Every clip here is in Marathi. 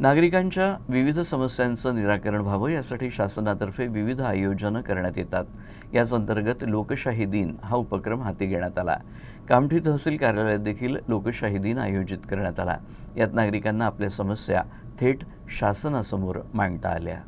नागरिकांच्या विविध समस्यांचं निराकरण व्हावं यासाठी शासनातर्फे विविध आयोजनं करण्यात येतात. याच अंतर्गत लोकशाही दिन हा उपक्रम हाती घेण्यात आला. कामठी तहसील कार्यालयात देखील लोकशाही दिन आयोजित करण्यात आला. यात नागरिकांना आपल्या समस्या थेट शासनासमोर मांडता आल्या.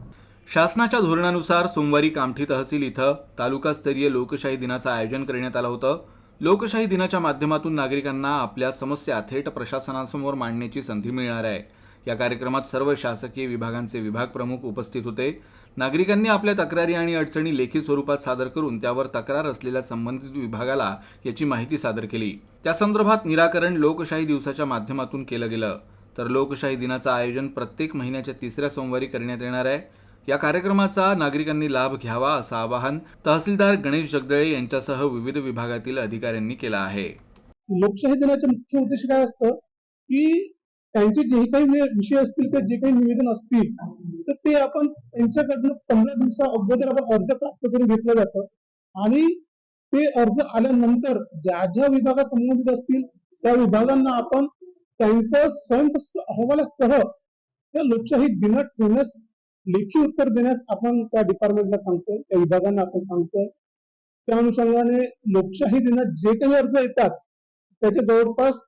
शासनाच्या धोरणानुसार सोमवारी कामठी तहसील इथं तालुकास्तरीय लोकशाही दिनाचं आयोजन करण्यात आलं होतं. लोकशाही दिनाच्या माध्यमातून नागरिकांना आपल्या समस्या थेट प्रशासनासमोर मांडण्याची संधी मिळणार आहे. या कार्यक्रमात सर्व शासकीय विभागांचे विभाग प्रमुख उपस्थित होते. नागरिकांनी आपल्या तक्रारी आणि अडचणी लेखी स्वरूपात सादर करून त्यावर तक्रार असलेल्या संबंधित विभागाला याची माहिती सादर केली. त्या संदर्भात निराकरण लोकशाही दिवसाच्या माध्यमातून केलं गेलं. तर लोकशाही दिनाचं आयोजन प्रत्येक महिन्याच्या तिसऱ्या सोमवारी करण्यात येणार आहे. या कार्यक्रमाचा नागरिकांनी लाभ घ्यावा असं आवाहन तहसीलदार गणेश जगदळे यांच्यासह विविध विभागातील अधिकाऱ्यांनी केलं आहे. लोकशाही दिनाचे मुख्य उद्देश काय असतं? की त्यांचे जे काही विषय असतील किंवा जे काही निवेदन असतील तर ते आपण त्यांच्याकडनं पंधरा दिवसा अगोदर आपण अर्ज प्राप्त करून घेतलं जातं. आणि ते अर्ज आल्यानंतर ज्या ज्या विभागात संबंधित असतील त्या विभागांना आपण त्यांचं स्वयंप्रस्त अहवालासह त्या लोकशाही दिनात ठेवण्यास लेखी उत्तर देण्यास आपण त्या डिपार्टमेंटला सांगतोय त्या विभागांना आपण सांगतोय. त्या अनुषंगाने लोकशाही दिनात जे काही अर्ज येतात त्याच्या जवळपास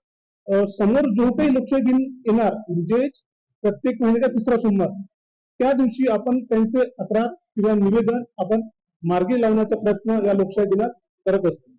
समोर जो काही लोकशाही दिन येणार म्हणजे प्रत्येक महिन्याचा तिसरा सोमवार त्या दिवशी आपण त्यांचे तक्रार किंवा निवेदन आपण मार्गी लावण्याचा प्रयत्न या लोकशाही दिनात करत असतो.